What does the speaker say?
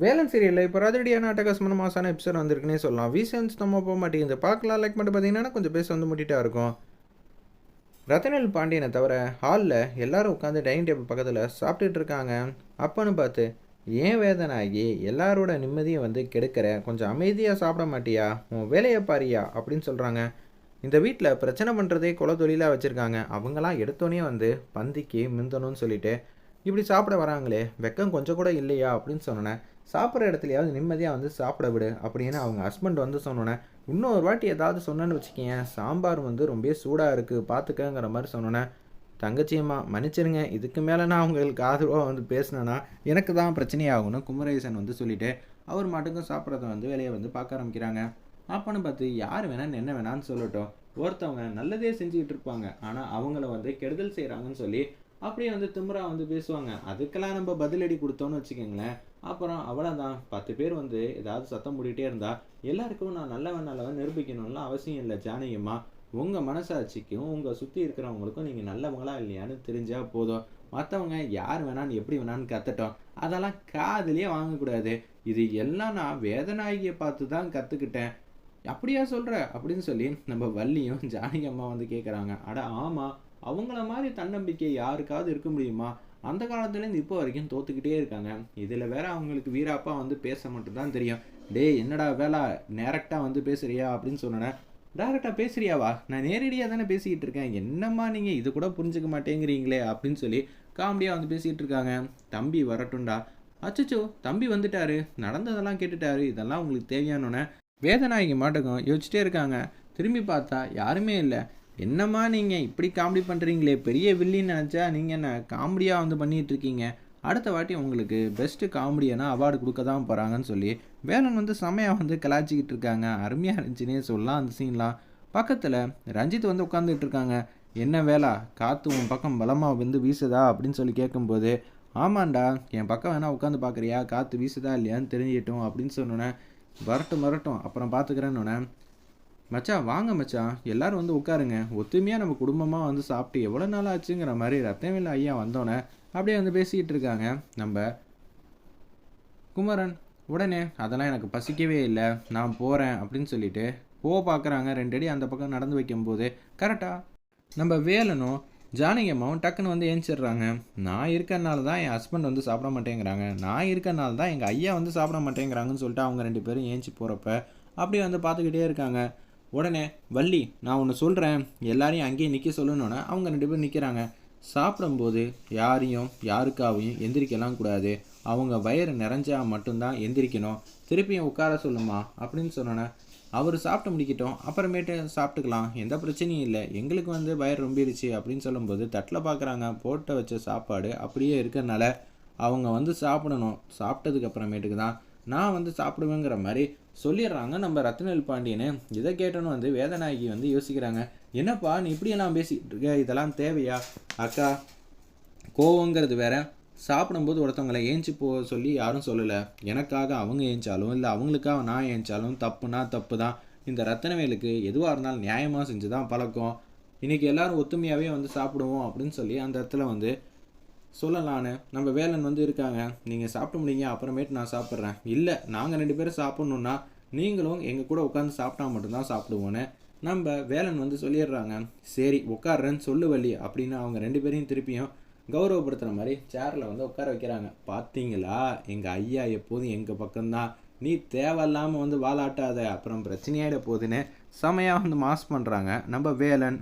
வேலன் சீரியலில் இப்போ ராஜடியான அட்டகாசமான மாசான எபிசோட் வந்திருக்குன்னே சொல்லலாம். வீசன்ஸ் நம்ம போக மாட்டேங்குது. பார்க்கலாம். லைக் மட்டும் பார்த்தீங்கன்னா கொஞ்சம் பேச வந்து முட்டிட்டா இருக்கும். ரத்தனல் பாண்டியனை தவிர ஹாலில் எல்லாரும் உட்காந்து டைனிங் டேபிள் பக்கத்தில் சாப்பிட்டுட்டு இருக்காங்க. அப்பன்னு பார்த்து ஏன் வேதனாகி? எல்லாரோட நிம்மதியை வந்து கெடுக்கிற கொஞ்சம் அமைதியாக சாப்பிட மாட்டியா? உன் வேலையை பாரியா? அப்படின்னு சொல்கிறாங்க இந்த வீட்டில் பிரச்சனை பண்ணுறதே குல தொழிலாக வச்சுருக்காங்க. அவங்களாம் எடுத்தோன்னே வந்து பந்திக்கு மிந்தணும்னு சொல்லிட்டு இப்படி சாப்பிட வராங்களே வெக்கம் கொஞ்சம் கூட இல்லையா? அப்படின்னு சொன்னேன் சாப்பிட்ற இடத்துலையாவது நிம்மதியாக வந்து சாப்பிட விடு அப்படின்னு அவங்க ஹஸ்பண்ட் வந்து சொன்னோன்னே இன்னொரு வாட்டி ஏதாவது சொன்னேன்னு வச்சுக்கேன் சாம்பார் வந்து ரொம்ப சூடாக இருக்குது பார்த்துக்கங்கிற மாதிரி சொன்னோன்னே தங்கச்சியம்மா மன்னிச்சிருங்க இதுக்கு மேலே நான் அவங்களுக்கு ஆதரவாக வந்து பேசினேன்னா எனக்கு தான் பிரச்சனையாகும்னு குமரேசன் வந்து சொல்லிட்டு அவர் மட்டுக்கும் சாப்பிட்றத வந்து வேலையை வந்து பார்க்க ஆரம்பிக்கிறாங்க. அப்போன்னு பார்த்து யார் வேணால் என்ன வேணான்னு சொல்லட்டும். ஒருத்தவங்க நல்லதே செஞ்சுக்கிட்டு இருப்பாங்க. ஆனால் அவங்கள வந்து கெடுதல் செய்கிறாங்கன்னு சொல்லி அப்படியே வந்து திமுறா வந்து பேசுவாங்க. அதுக்கெல்லாம் நம்ம பதிலடி கொடுத்தோன்னு வச்சுக்கோங்களேன் அப்புறம் அவ்வளோதான் பத்து பேர் வந்து ஏதாவது சத்தம் போட்டுகிட்டே இருந்தால் எல்லாருக்கும் நான் நல்லவன் நல்லவன் நிரூபிக்கணும்லாம் அவசியம் இல்லை ஜானகியம்மா. உங்கள் மனசாட்சிக்கும் உங்கள் சுற்றி இருக்கிறவங்களுக்கும் நீங்கள் நல்லவங்களா இல்லையான்னு தெரிஞ்சால் போதும். மற்றவங்க யார் வேணான்னு எப்படி வேணான்னு கற்றுட்டோம் அதெல்லாம் காதலியே வாங்கக்கூடாது. இது எல்லாம் நான் வேதநாயகியை பார்த்து தான் கற்றுக்கிட்டேன் அப்படியா சொல்கிற அப்படின்னு சொல்லி நம்ம வள்ளியும் ஜானகி அம்மா வந்து கேட்குறாங்க அட ஆமாம் அவங்கள மாதிரி தன்னம்பிக்கை யாருக்காவது இருக்க முடியுமா? அந்த காலத்துலேருந்து இப்போ வரைக்கும் தோத்துக்கிட்டே இருக்காங்க. இதில் வேற அவங்களுக்கு வீராப்பா வந்து பேச மட்டும்தான் தெரியும். டேய் என்னடா வேலை? டேரெக்டாக வந்து பேசுறியா அப்படின்னு சொன்னேன் டேரெக்டாக பேசுறியாவா? நான் நேரடியாக தானே பேசிக்கிட்டு இருக்கேன். என்னம்மா நீங்கள் இது கூட புரிஞ்சுக்க மாட்டேங்கிறீங்களே? அப்படின்னு சொல்லி காமெடியாக வந்து பேசிக்கிட்டு இருக்காங்க. தம்பி வரட்டும்டா. அச்சச்சோ தம்பி வந்துட்டாரு. நடந்ததெல்லாம் கேட்டுட்டாரு. இதெல்லாம் உங்களுக்கு தேவையானோன்னே வேதநாயகி மாட்டுக்கும் யோசிச்சிட்டே இருக்காங்க. திரும்பி பார்த்தா யாருமே இல்லை. என்னம்மா நீங்கள் இப்படி காமெடி பண்ணுறீங்களே பெரிய வில்லின்னு நினச்சா நீங்கள் என்ன காமெடியாக வந்து பண்ணிகிட்ருக்கீங்க அடுத்த வாட்டி உங்களுக்கு பெஸ்ட்டு காமெடியனா அவார்டு கொடுக்க தான் போகிறாங்கன்னு சொல்லி வேலன் வந்து செமையாக வந்து கலாச்சிக்கிட்டு இருக்காங்க. அருமையாக இருந்துச்சுன்னே சொல்லலாம் அந்த சீன்லாம் பக்கத்தில் ரஞ்சித் வந்து உட்காந்துட்டு இருக்காங்க. என்ன வேலா காற்று உன் பக்கம் பலமாக வந்து வீசுதா? அப்படின்னு சொல்லி கேட்கும்போது ஆமாண்டா என் பக்கம் வேணால் உட்காந்து பார்க்குறியா காற்று வீசுதா இல்லையான்னு தெரிஞ்சிட்டோம் அப்படின்னு சொன்னோன்னே வரட்டும் வரட்டும் அப்புறம் பார்த்துக்கிறேன்னு மச்சான் வாங்க மச்சான் எல்லாரும் வந்து உட்காருங்க. ஒத்துமையாக நம்ம குடும்பமாக வந்து சாப்பிட்டு எவ்வளோ நாள் ஆச்சுங்கிற மாதிரி ரத்தமில்ல ஐயா வந்தோன்னே அப்படியே வந்து பேசிக்கிட்டு இருக்காங்க. நம்ம குமரன் உடனே அதெல்லாம் எனக்கு பசிக்கவே இல்லை. நான் போகிறேன் அப்படின்னு சொல்லிட்டு போக பார்க்குறாங்க. ரெண்டு அடி அந்த பக்கம் நடந்து வைக்கும்போது கரெக்டாக நம்ம வேலனும் ஜானகி அம்மாவும் டக்குன்னு வந்து ஏஞ்சிடுறாங்க. நான் இருக்கனால தான் என் ஹஸ்பண்ட் வந்து சாப்பிட மாட்டேங்கிறாங்க. நான் இருக்கறனால தான் எங்கள் ஐயா வந்து சாப்பிட மாட்டேங்கிறாங்கன்னு சொல்லிட்டு அவங்க ரெண்டு பேரும் ஏஞ்சி போகிறப்ப அப்படியே வந்து பார்த்துக்கிட்டே இருக்காங்க. உடனே வள்ளி நான் ஒன்று சொல்கிறேன் எல்லாரையும் அங்கேயே நிற்க சொல்லணுன்னா அவங்க ரெண்டு பேரும் நிற்கிறாங்க சாப்பிடும்போது யாரையும் யாருக்காவையும் எந்திரிக்கலாம் கூடாது. அவங்க வயிறு நிறைஞ்சா மட்டும்தான் எந்திரிக்கணும். திருப்பியும் உட்கார சொல்லுமா? அப்படின்னு சொன்னோன்னே அவர் சாப்பிட்டு முடிக்கட்டும். அப்புறமேட்டு சாப்பிட்டுக்கலாம். எந்த பிரச்சனையும் இல்லை. எங்களுக்கு வந்து வயிறு ரொம்பிடுச்சு. அப்படின்னு சொல்லும்போது தட்டில் பார்க்குறாங்க. போட்ட வச்ச சாப்பாடு அப்படியே இருக்கிறனால அவங்க வந்து சாப்பிடணும். சாப்பிட்டதுக்கு அப்புறமேட்டுக்கு தான் நான் வந்து சாப்பிடுவேங்கிற மாதிரி சொல்லிடுறாங்க நம்ம ரத்னவேல் பாண்டியனு. இதை கேட்டோன்னு வந்து வேதநாயகி வந்து யோசிக்கிறாங்க என்னப்பா நீ இப்படியெல்லாம் பேசிக்கிட்டு இருக்க? இதெல்லாம் தேவையா? அக்கா கோவங்கிறது வேற. சாப்பிடும்போது ஒருத்தவங்களை ஏஞ்சி போக சொல்லி யாரும் சொல்லலை. எனக்காக அவங்க ஏஞ்சாலும் இல்லை அவங்களுக்காக நான் ஏஞ்சாலும் தப்புனா தப்பு தான் இந்த ரத்தனவேலுக்கு எதுவாக இருந்தாலும் நியாயமாக செஞ்சு தான் பழக்கம். இன்றைக்கி எல்லாரும் ஒத்துமையாகவே வந்து சாப்பிடுவோம் அப்படின்னு சொல்லி அந்த இடத்துல வந்து சொல்லலான்னு நம்ம வேலன் வந்து இருக்காங்க. நீங்கள் சாப்பிட முடியுங்க அப்புறமேட்டு நான் சாப்பிட்றேன். இல்லை நாங்கள் ரெண்டு பேரும் சாப்பிட்ணுன்னா நீங்களும் எங்கள் கூட உட்காந்து சாப்பிட்டா மட்டும்தான் சாப்பிடுவோன்னு நம்ம வேலன் வந்து சொல்லிடுறாங்க. சரி உட்காடுறேன்னு சொல்லு வள்ளி அப்படின்னு அவங்க ரெண்டு பேரையும் திருப்பியும் கௌரவப்படுத்துகிற மாதிரி சேரில் வந்து உட்கார வைக்கிறாங்க. பார்த்தீங்களா எங்கள் ஐயா எப்போதும் எங்கள் பக்கம்தான். நீ தேவையில்லாமல் வந்து வாலாட்டாத அப்புறம் பிரச்சனையாயிட போகுதுன்னு செமையாக வந்து மாஸ் பண்ணுறாங்க நம்ம வேலன்.